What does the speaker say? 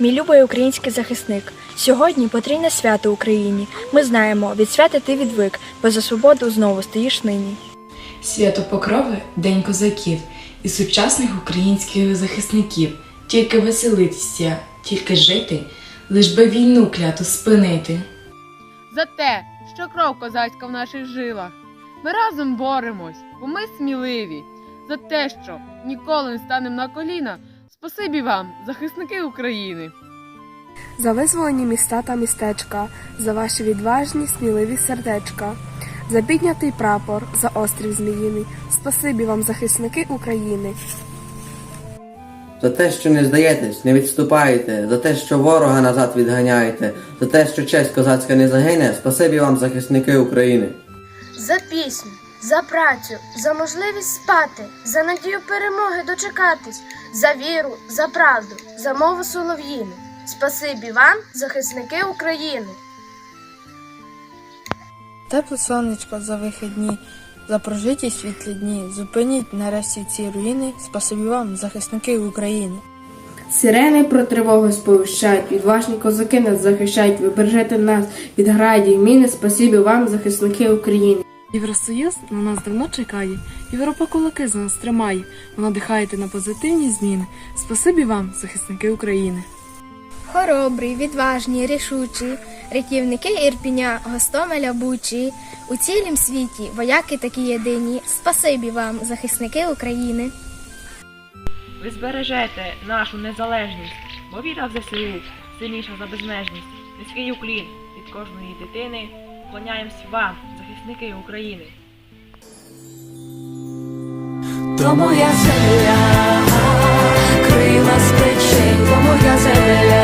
Мій любий український захисник. Сьогодні потрійне свято Україні. Ми знаємо, від свята ти відвик, бо за свободу знову стоїш нині. Свято Покрови День козаків і сучасних українських захисників. Тільки веселитися, тільки жити, лиш би війну кляту спинити. за те, що кров козацька в наших жилах. Ми разом боремось, бо ми сміливі. За те, що ніколи не станемо на коліна. Спасибі вам, захисники України. За визволені міста та містечка, за ваші відважні, сміливі сердечка, за піднятий прапор, за острів Зміїний. Спасибі вам, захисники України. За те, що не здаєтесь, не відступаєте, за те, що ворога назад відганяєте, за те, що честь козацька не загине, спасибі вам, захисники України. За пісню, за працю, за можливість спати, за надію перемоги дочекатись, за віру, за правду, за мову солов'їну. Спасибі вам, захисники України. Тепле сонечко за вихідні, за прожиті світлі дні. Зупиніть нарешті ці руїни. Спасибі вам, захисники України. Сирени про тривогу сповіщають, відважні козаки нас захищають, ви бережете нас від градів, міни, спасибі вам, захисники України. Євросоюз на нас давно чекає, Європа кулаки за нас тримає. Ви надихаєте на позитивні зміни. Спасибі вам, захисники України. Хоробрі, відважні, рішучі, рятівники Ірпіня, Гостомеля Бучі, у цілім світі вояки такі єдині. Спасибі вам, захисники України. Ви збережете нашу незалежність, бо віра в ЗСУ сильніша за безмежність. Низький уклін від кожної дитини. Вклоняємось вам, захисники України. То моя земля, крила плечей, то моя земля,